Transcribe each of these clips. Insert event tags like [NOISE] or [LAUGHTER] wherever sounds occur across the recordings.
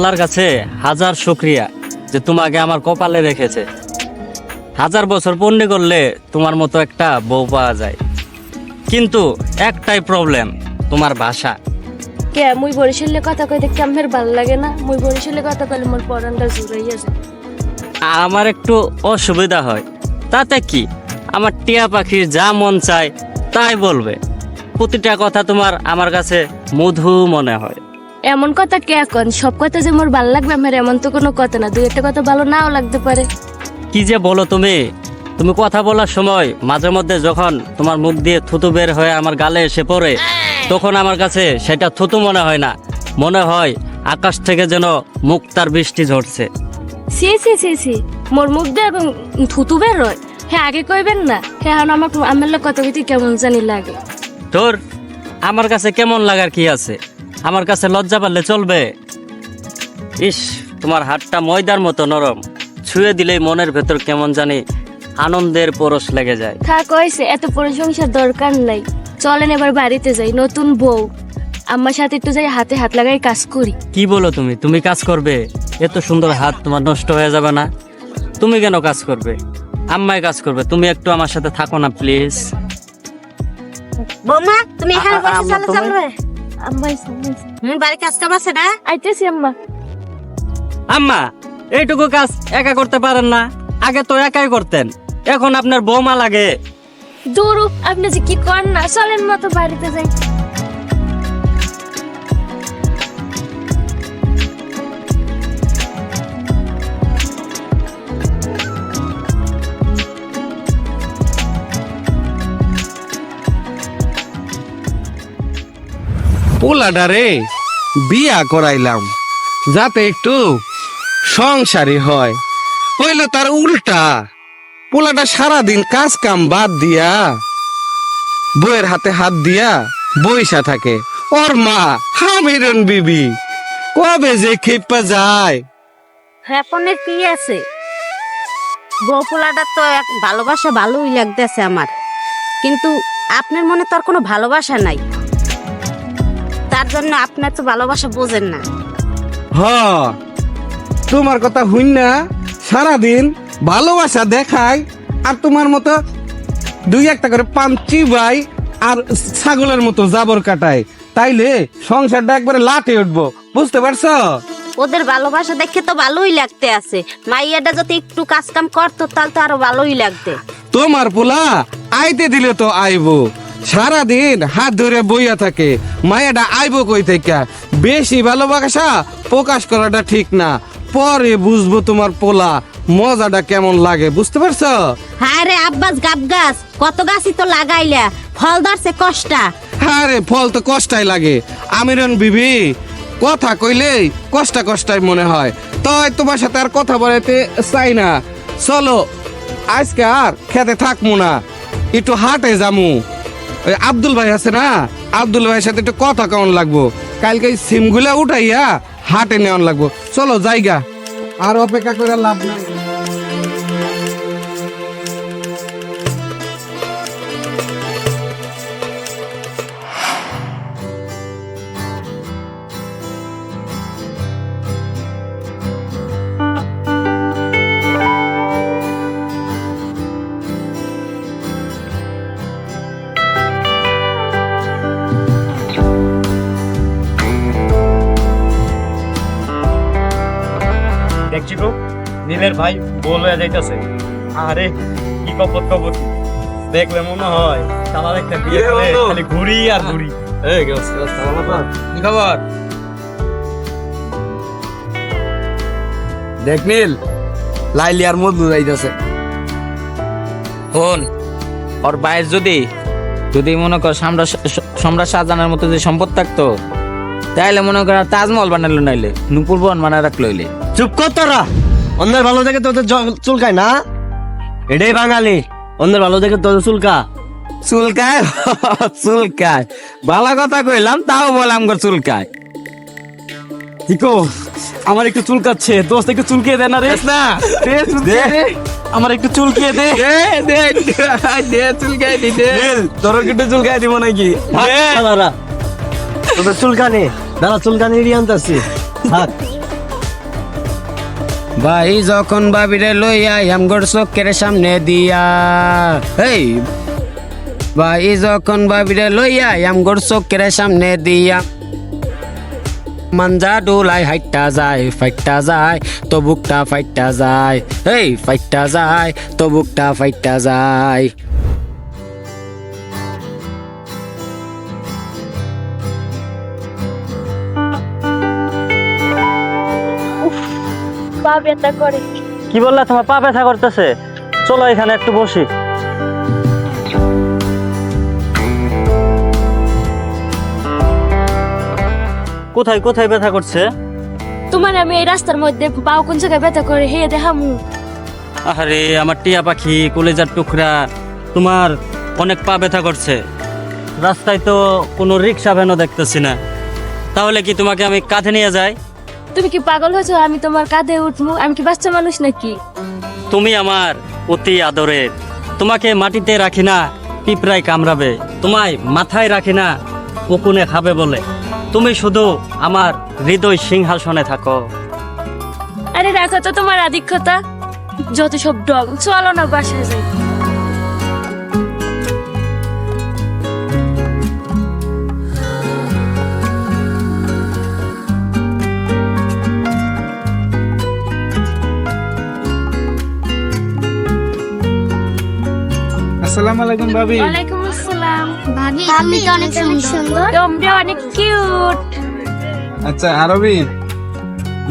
আল্লাহর কাছে হাজার শুক্রিয়া যে তোমাকে আমার কপালে রেখেছে। হাজার বছর পণ্যে করলে তোমার মতো একটা বউ পাওয়া যায়। কিন্তু একটাই প্রবলেম তোমার ভাষা কে মুই বরিশালে কথা কই দেখতে আমার ভালো লাগে না? মুই বরিশালে কথা কইলে মোর পরানটা জুড়াইয়া যায় আমার একটু অসুবিধা হয়। তাতে কি? আমার টিয়া পাখির যা মন চায় তাই বলবে। প্রতিটা কথা তোমার আমার কাছে মধু মনে হয়। এমন কথা কে এখন সব কথা যে মোর ভালো লাগবে আমার এমন তো কোনো কথা না। দুই একটা কথা ভালো নাও লাগতে পারে। কি যে বলো তুমি? তুমি কথা বলার সময় মাঝে মধ্যে যখন তোমার মুখ দিয়ে থুতু বের হয়ে আমার গালে এসে পড়ে তখন আমার কাছে সেটা থুতু মনে হয় না। মনে হয় আকাশ থেকে যেন মুক্তার বৃষ্টি ঝরছে। সি সি সি সি মোর মুখ দিয়ে এবং থুতু বের হয়? হ্যাঁ আগে কইবেন না। হ্যাঁ আমার আমার লোক কথা কইতে কেমন জানি লাগে। তোর আমার কাছে কেমন লাগার কি আছে? আমার কাছে লজ্জা পারলে চলবে। ইস তোমার হাতটা ময়দার মতো নরম। ছুঁয়ে দিলেই মনের ভেতর কেমন জানি আনন্দের পরশ লেগে যায়। থাক হয়েছে এত প্রশংসার দরকার নাই। চলেন এবার বাড়িতে যাই নতুন বউ। আমার সাথে একটু যাই হাতে হাত লাগাই কাজ করি। কি বলো তুমি? তুমি কাজ করবে? এত সুন্দর হাত তোমার নষ্ট হয়ে যাবে না। তুমি কেন কাজ করবে? আম্মাই কাজ করবে তুমি একটু আমার সাথে থাকো না প্লিজ। বৌমা তুমি এখানে বসে আম্মা, চলো তুমি- হুম বাড়ি কাজ কাম আছে না? আইতেছি আম্মা। আম্মা এইটুকু কাজ একা করতে পারেন না। আগে তো একাই করতেন। এখন আপনার বৌমা লাগে। দূরু আপনি যে কি করেন না চলেন মতো বাড়িতে যাই। পোলাডারে বিয়া করাইলাম, যাতে একটু সংসারী হয়। হইল তার উল্টা। পোলাটা সারাদিন কাজ কাম বাদ দিয়া বইয়ের হাতে হাত দিয়া বইসা থাকে। ওর মা, হামিরন বিবি, কবে যে খেপা যায়। হ্যাঁ কি আছে? বউ পোলাটা তো এক ভালোবাসা ভালোই লাগতেছে আমার। কিন্তু আপনার মনে তো আর কোনো ভালোবাসা নাই। তার জন্য আপনার তো ভালোবাসা বোঝেন না। হ তোমার কথা হইন না। সারাদিন ভালোবাসা দেখায় আর তোমার মতো দুই একটা করে পাঞ্চি ভাই আর ছাগলের মতো জাবর কাটায় তাইলে সংসারটা একবারে লাটে উঠবো বুঝতে পারছ? ওদের ভালোবাসা দেখে তো ভালোই লাগতে আছে। মাইয়াটা যদি একটু কাজ কাম করতো তাহলে তো আরও ভালোই লাগতে। তোমার পোলা আইতে দিলে তো আইবো। সারাদিন হাত ধরে বইয়া থাকে। মায়াটা আইবো কই থেকে? বেশি ভালোবাসা প্রকাশ করাটা ঠিক না। পরে বুঝব তোমার পোলা মজাটা কেমন লাগে বুঝতে পারছ? হ্যাঁ রে আব্বাস গাব গাছ কত গাছই তো লাগাইলা ফল ধরছে কষ্টা। হ্যাঁ রে ফল তো কষ্টাই লাগে। আমিরন বিবি কথা কইলে কষ্টা কষ্টাই মনে হয়। তাই তোমার সাথে আর কথা বলাতে চাই না। চলো আজকে আর খেতে থাকব না। একটু হাটে যামু। ওই আব্দুল ভাই আছে না? আব্দুল ভাইয়ের সাথে একটু কথা কেমন লাগবো। কালকে সিমগুলা উঠাইয়া হাটে নেওয়ান লাগবো। চলো জায়গা আর অপেক্ষা করে লাভ নাই। ভাই বল হয়ে যাইতেছে। আরে কি কপত কপত দেখলে মনে হয় তারা একটা বিয়ে করে খালি ঘুরি আর ঘুরি। এই কি খবর? দেখ নীল লাইলি আর মধু যাইতেছে। ফোন ওর বাইর যদি যদি মনে কর সম্রাট সম্রাট শাহজাহানের মতো যে সম্পদ থাকতো তাইলে মনে কর তাজমহল বানালো নাইলে নুপুর বন বানায় রাখল চুপ কর তোরা! অন্যের ভালো দেখে তোদের চুলকায় না? এটাই বাঙালি। অন্যের ভালো দেখে তোদের চুলকা চুলকায়? [LAUGHS] চুলকায়। ভালো কথা কইলাম তাও বললাম গো চুলকায়। ঠিকো আমার একটু চুলকাচ্ছে। দোস্ত একটু চুলকিয়ে দে না রে। না। দে আমার একটু চুলকিয়ে দে। দে দে চুলকায় দি দে। তোর একটু চুলকায় দিব নাকি? দাঁড়া। তোদের চুলকানি? দাঁড়া চুলকানি এড়িয়ে আনতেছি। থাক। ভাই, যখন বাবিরে লইয়া আমগর চোখের সামনে দিয়া। এই ভাই, যখন বাবিরে লইয়া আমগর চোখের সামনে দিয়া। মাঞ্জা ডোলাই হাইটা যায় ফাইটা যায়, তো বুকটা যায়। এই ফাইটা যায়, তো বুকটা যায়। ব্যথা করে। কি বললা তোমার পা ব্যথা করতেছে? চলো এখানে একটু বসি। কোথায় কোথায় ব্যথা করছে? তোমার আমি এই রাস্তার মধ্যে পাও কোন জায়গায় ব্যথা করে হে দেখামু। আরে আমার টিয়া পাখি কলেজার টুকরা তোমার অনেক পা ব্যথা করছে। রাস্তায় তো কোনো রিক্সা ভ্যানও দেখতেছি না। তাহলে কি তোমাকে আমি কাঁধে নিয়ে যাই? তুমি কি পাগল হয়েছো? আমি তোমার কাঁধে উঠবো। আমি কি বাচ্চা মানুষ নাকি? তুমি আমার অতি আদরের। তোমাকে মাটিতে রাখি না পিঁপড়ায় কামড়াবে। তোমায় মাথায় রাখি না উকুনে খাবে বলে। তুমি শুধু আমার হৃদয় সিংহাসনে থাকো। আরে রাখো তো তোমার আধিক্যতা। যত সব ডগ চলো না বাসায় যাই। আসসালামু আলাইকুম ভাবি। ওয়ালাইকুম আসসালাম। ভাবি আপনি তো অনেক সুন্দর। তোমরা অনেক কিউট। আচ্ছা আরবি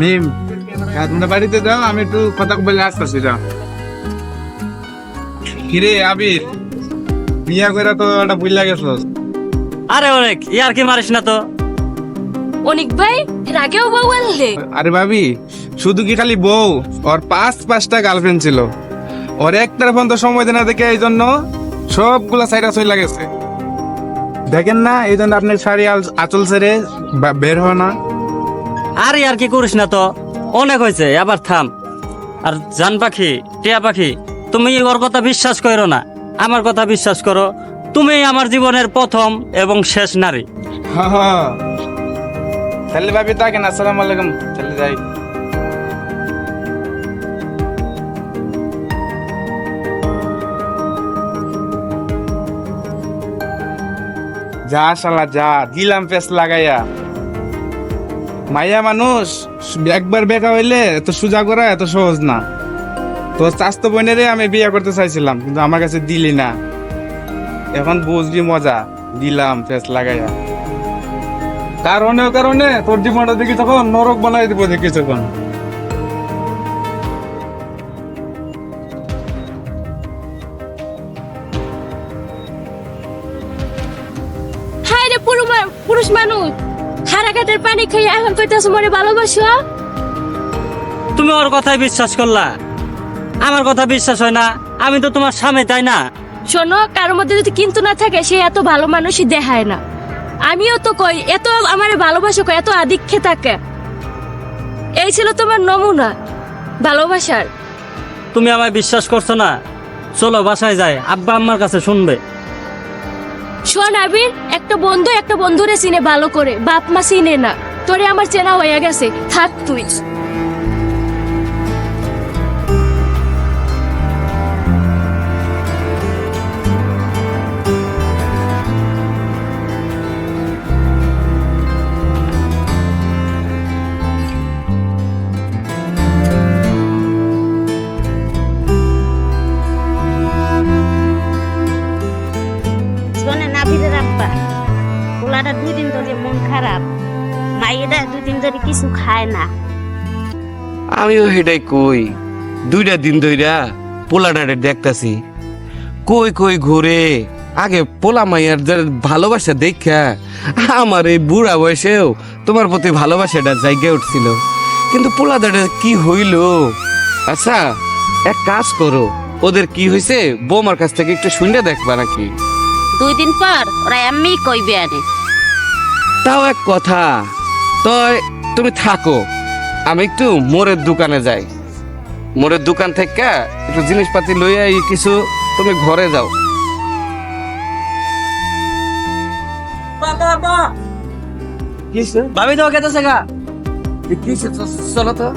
মিম তোমরা বাড়িতে যাও আমি একটু কথা বলে আসতেছি যাও। কিরে আবির বিয়া করে তো একটা বুঝলা গেছস আরে অনেক ইয়ার কি মারিস না তো? অনিক ভাই এর আগেও বউ বললে আরে ভাবি শুধু কি খালি বউ? ওর পাঁচ পাঁচটা গার্লফ্রেন্ড ছিল। ওর একটার ফোন তো সময় দেনা দেখে এই জন্য সবগুলা সাইডা চলে গেছে। দেখেন না এই জন্য আপনি শাড়ি আঁচল ছেড়ে বের হয় না। আরে আর কি করিস না তো? অনেক হয়েছে আবার থাম। আর জান পাখি টিয়া পাখি তুমি ওর কথা বিশ্বাস করো না। আমার কথা বিশ্বাস করো তুমি আমার জীবনের প্রথম এবং শেষ নারী। হ্যাঁ হ্যাঁ তাহলে ভাবি থাকেন আসসালামু আলাইকুম। চলে যাই। যা শালা, যা। দিলাম পেস লাগাইয়া। মাইয়া মানুষ, একবার বেকা হইলে এত সুজা করা এত সহজ না। তোর চাস্তো বোনেরে আমি বিয়ে করতে চাইছিলাম, কিন্তু আমার কাছে দিলি না। এখন বুঝলি মজা, দিলাম পেস লাগাইয়া। কারণে কারণে তোর জীবনটা দেখি তখন নরক বানাই দিব দেখি তখন। পুরুষ মানুষ। হারাঘাটের পানি খেয়ে এখন কইতাছো ভালোবাসো? তুমি ওর কথায় বিশ্বাস করলা। আমার কথা বিশ্বাস হয় না আমি তো তোমার স্বামী তাই না? শোনো কারোর মধ্যে যদি কিন্তু না থাকে সে এত ভালো মানুষই দেখায় না। আমিও তো কই এত আমার ভালোবাসা কই এত আদিক্ষে থাকে। এই ছিল তোমার নমুনা ভালোবাসার। তুমি আমায় বিশ্বাস করছ না। চলো বাসায় যাই আব্বা আম্মার কাছে শুনবে। শোন আবির, একটা বন্ধু একটা বন্ধুরে চিনে ভালো করে। বাপ মা চিনে না। তোরে আমার চেনা হয়ে গেছে। থাক তুই। দুই দিন ধরে মন খারাপ। মাইয়েরা দুই দিন ধরে কিছু খায় না। আমিও হেডাই কই। দুইটা দিন ধইরা পোলাডারে দেখতাছি। কই কই ঘুরে? আগে পোলা মাইয়ার যার ভালোবাসা দেখা আমার এই বুড়া বয়সেও তোমার প্রতি ভালোবাসাটা জায়গায় উঠছিল। কিন্তু পোলাদারে কি হইল? আচ্ছা এক কাজ করো ওদের কি হয়েছে বৌমার কাছ থেকে একটু শুনে দেখবা নাকি? দুই দিন পর ওরা এমনি কইবে আনে তাও এক কথা। তয় তুমি থাকো। আমি একটু মোড়ের দোকানে যাই। মোড়ের দোকান থেকে একটু জিনিসপাতি লইয়া আই কিছু তুমি ঘরে যাও। ভাবি তো গেতেছে গা। কি চলো তো।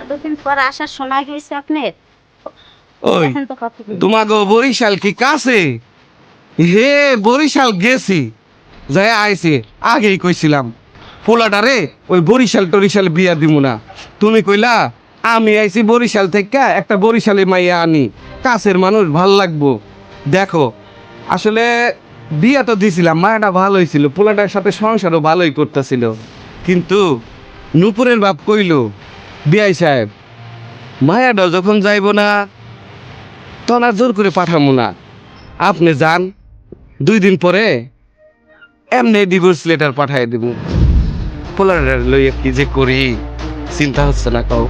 এতদিন পর আসার সময় হয়েছে আপনার? ওই। তোমাকে বরিশাল কি কাছে? হে বরিশাল গেছি। যাই আইছি আগেই কইছিলাম পোলাটারে ওই বরিশাল টরিশাল বিয়া দিব না। তুমি কইলা আমি আইছি বরিশাল থেকে একটা বরিশালে মাইয়া আনি। কাছের মানুষ ভালো লাগবো। দেখো আসলে বিয়া তো দিছিলাম মায়াটা ভালো হয়েছিল পোলাটার সাথে সংসারও ভালোই করতেছিল। কিন্তু নুপুরের বাপ কইল বিয়াই সাহেব মায়াটা যখন যাইব না তখন আর জোর করে পাঠাবো না। আপনি যান, দুই দিন পরে এমনি ডিভোর্স লেটার পাঠাই দেব পোলার লইয়া কি যে করি, চিন্তা হচ্ছে না কাউ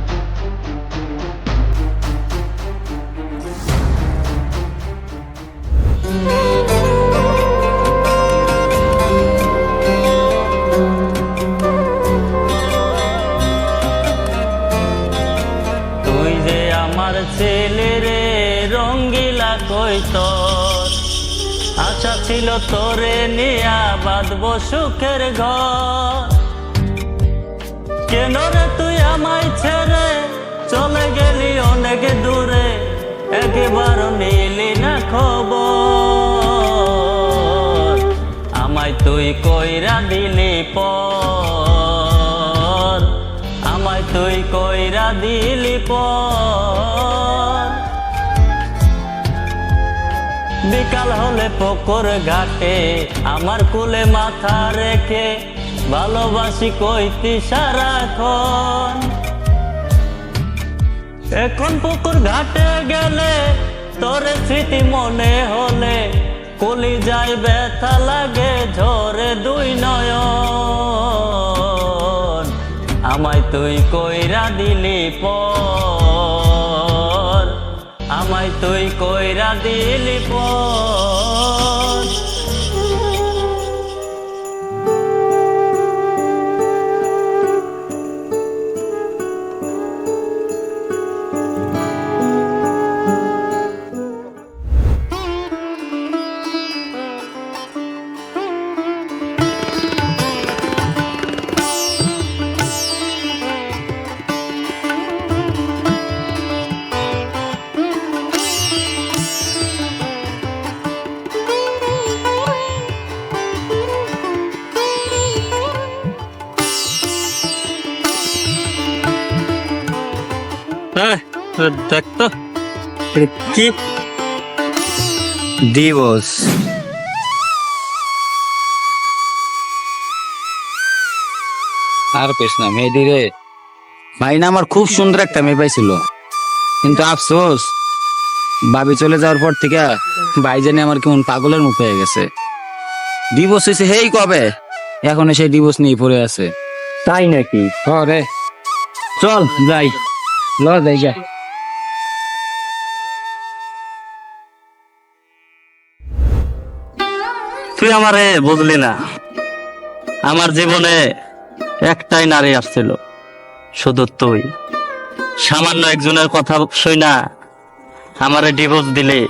ছিল তোরে নিয়া বাঁধবো সুখের ঘর। কেন রে তুই আমায় ছেড়ে চলে গেলি অনেক দূরে? একবার নিলি না খবর। আমায় তুই কইরা দিলি পর। আমায় তুই কইরা দিলি পর। বিকাল হলে পুকুর ঘাটে, আমার কুলে মাথা রেখে ভালোবাসি কইতি সারাক্ষণ। এখন পুকুর ঘাটে গেলে তোর স্মৃতি মনে হলে কলি যায় ব্যথা লাগে ঝরে দুই নয়ন। আমায় তুই কইরা দিলি পর আমায় তুই কইরা দিলি পর। দেখ তো। কি? ডিভোর্স আর পেশ না মেয়েদি রে। ভাই না আমার খুব সুন্দর একটা মেয়ে পাইছিল। কিন্তু আফসোস ভাবি চলে যাওয়ার পর থেকে ভাই জানি আমার কেমন পাগলের মুখ হয়ে গেছে। ডিভোর্স হয়েছে হেই কবে? এখন সেই ডিভোর্স নিয়ে পড়ে আছে। তাই নাকি? রে। চল যাই। ল যাই গা তুই আমারে বুঝলি না। আমার জীবনে একটাই নারী আসছিল, শুধু তুই। সামান্য একজনের কথা শুই না আমারে ডিভোর্স দিলে।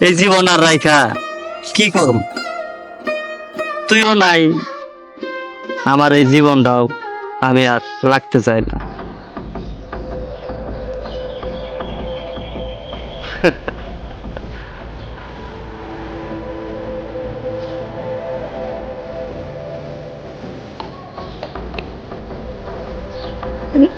এই জীবন আর রাইখা কি করব? তুইও নাই, আমার এই জীবনটাও আমি আর রাখতে চাই না। [LAUGHS] তুমি